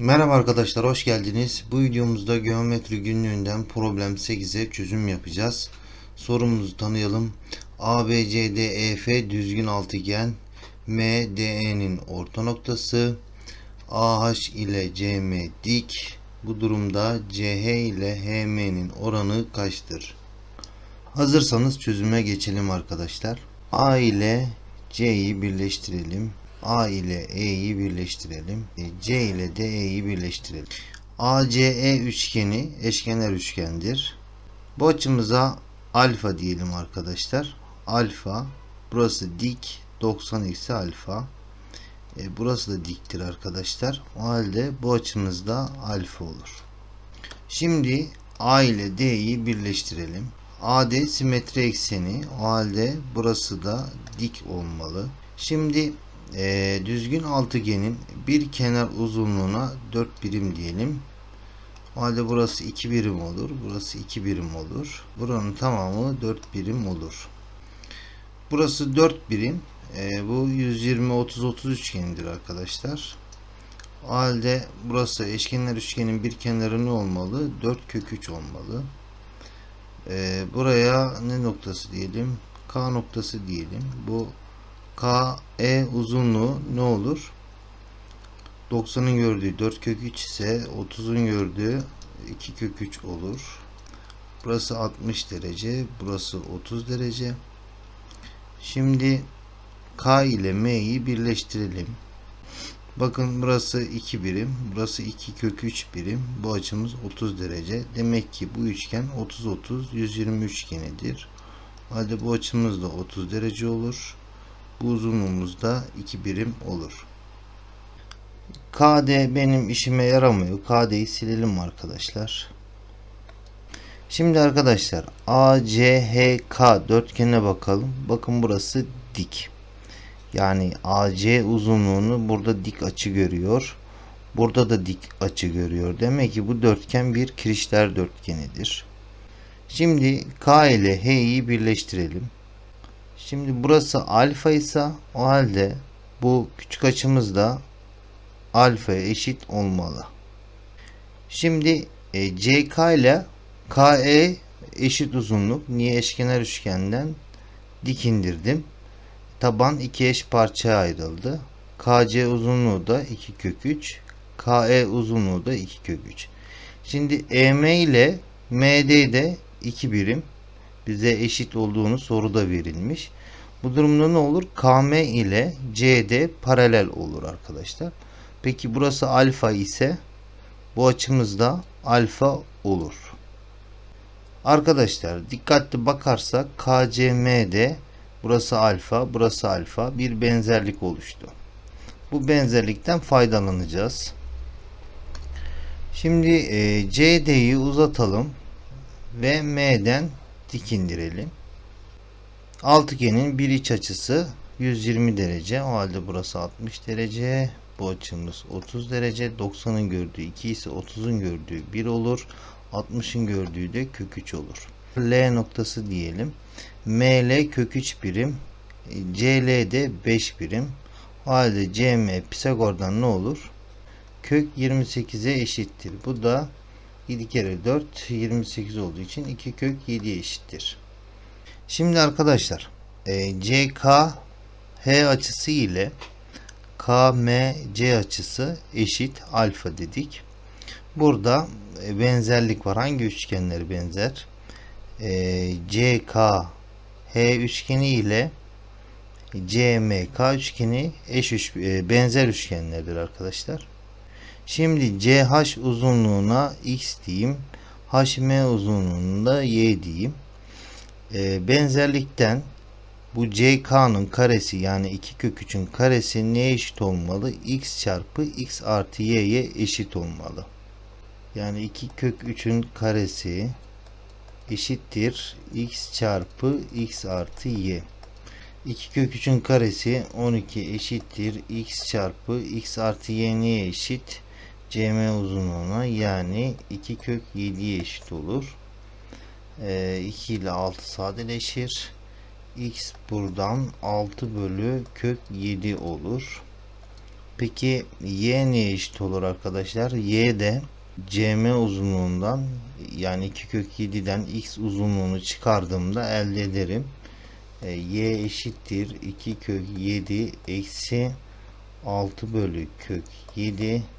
Merhaba arkadaşlar hoş geldiniz. Bu videomuzda geometri günlüğünden problem 8'e çözüm yapacağız. Sorumuzu tanıyalım. ABCDEF düzgün altıgen MDE'nin orta noktası AH ile CM dik. Bu durumda CH ile HM'nin oranı kaçtır? Hazırsanız çözüme geçelim arkadaşlar. A ile C'yi birleştirelim. A ile E'yi birleştirelim. E, C ile de E'yi birleştirelim. ACE üçgeni eşkenar üçgendir. Bu açımıza alfa diyelim arkadaşlar. Alfa burası dik 90 eksi alfa. E, burası da diktir arkadaşlar. O halde bu açımızda alfa olur. Şimdi A ile D'yi birleştirelim. AD simetri ekseni. O halde burası da dik olmalı. Şimdi e, düzgün altıgenin bir kenar uzunluğuna 4 birim diyelim. O halde burası 2 birim olur. Burası 2 birim olur. Buranın tamamı 4 birim olur. Burası 4 birim. E, bu 120 30 30 üçgenidir arkadaşlar. O halde burası eşkenar üçgenin bir kenarı ne olmalı? 4 kök 3 olmalı. E, buraya ne noktası diyelim? K noktası diyelim. Bu KE uzunluğu ne olur? 90'ın gördüğü 4 kök 3 ise 30'un gördüğü 2 kök 3 olur. Burası 60 derece, burası 30 derece. Şimdi K ile M'yi birleştirelim. Bakın burası 2 birim, burası 2 kök 3 birim. Bu açımız 30 derece. Demek ki bu üçgen 30 30 120 üçgenidir. Halde bu açımız da 30 derece olur. Bu uzunluğumuz da 2 birim olur. KD benim işime yaramıyor. KD'yi silelim arkadaşlar. Şimdi arkadaşlar ACHK dörtgenine bakalım. Bakın burası dik. Yani AC uzunluğunu burada dik açı görüyor. Burada da dik açı görüyor. Demek ki bu dörtgen bir kirişler dörtgenidir. Şimdi K ile H'yi birleştirelim. Şimdi burası alfa ise o halde bu küçük açımız da alfaya eşit olmalı. Şimdi e, CK ile KE eşit uzunluk. Niye eşkenar üçgenden dik indirdim. Taban iki eş parçaya ayrıldı. KC uzunluğu da 2 kök 3. KE uzunluğu da 2 kök 3. Şimdi EM ile MD de 2 birim. Bize eşit olduğunu soruda verilmiş. Bu durumda ne olur? KM ile CD paralel olur arkadaşlar. Peki burası alfa ise bu açımız da alfa olur. Arkadaşlar dikkatli bakarsak KCM'de burası alfa, burası alfa bir benzerlik oluştu. Bu benzerlikten faydalanacağız. Şimdi e, CD'yi uzatalım ve M'den dik indirelim. Altıgenin bir iç açısı 120 derece. O halde burası 60 derece. Bu açımız 30 derece. 90'ın gördüğü 2 ise 30'un gördüğü 1 olur. 60'ın gördüğü de kök 3 olur. L noktası diyelim. ML kök 3 birim. CL de 5 birim. O halde CM Pisagor'dan ne olur? Kök 28'e eşittir. Bu da 7 kere 4 28 olduğu için 2 kök 7'ye eşittir. Şimdi arkadaşlar e, CK H açısı ile KMC açısı eşit alfa dedik. Burada e, benzerlik var. Hangi üçgenler benzer? E, CK H üçgeni ile CMK üçgeni eş üç, e, benzer üçgenlerdir arkadaşlar. Şimdi CH uzunluğuna x diyeyim. HM uzunluğunda y diyeyim. E, benzerlikten bu CK'nın karesi yani 2 kök 3'ün karesi neye eşit olmalı? x çarpı x artı y'ye eşit olmalı. Yani 2 kök 3'ün karesi eşittir x çarpı x artı y. 2 kök 3'ün karesi 12 eşittir x çarpı x artı y neye eşit? Cm uzunluğuna yani 2 kök 7'ye eşit olur. E, 2 ile 6 sadeleşir. x buradan 6 bölü kök 7 olur. Peki y neye eşit olur arkadaşlar? y de cm uzunluğundan yani 2 kök 7'den x uzunluğunu çıkardığımda elde ederim. E, y eşittir 2 kök 7 eksi 6 bölü kök 7 bu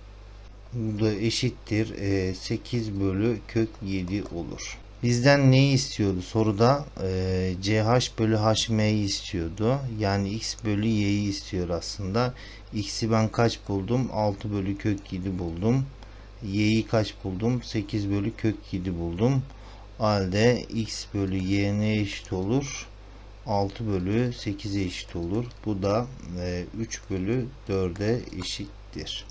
da eşittir e, 8 bölü kök 7 olur. Bizden neyi istiyordu? Soruda e, ch bölü hm'yi istiyordu. Yani x bölü y'yi istiyor aslında. x'i ben kaç buldum? 6 bölü kök 7 buldum. y'yi kaç buldum? 8 bölü kök 7 buldum. O halde x bölü y ne eşit olur? 6 bölü 8'e eşit olur. Bu da e, 3 bölü 4'e eşittir.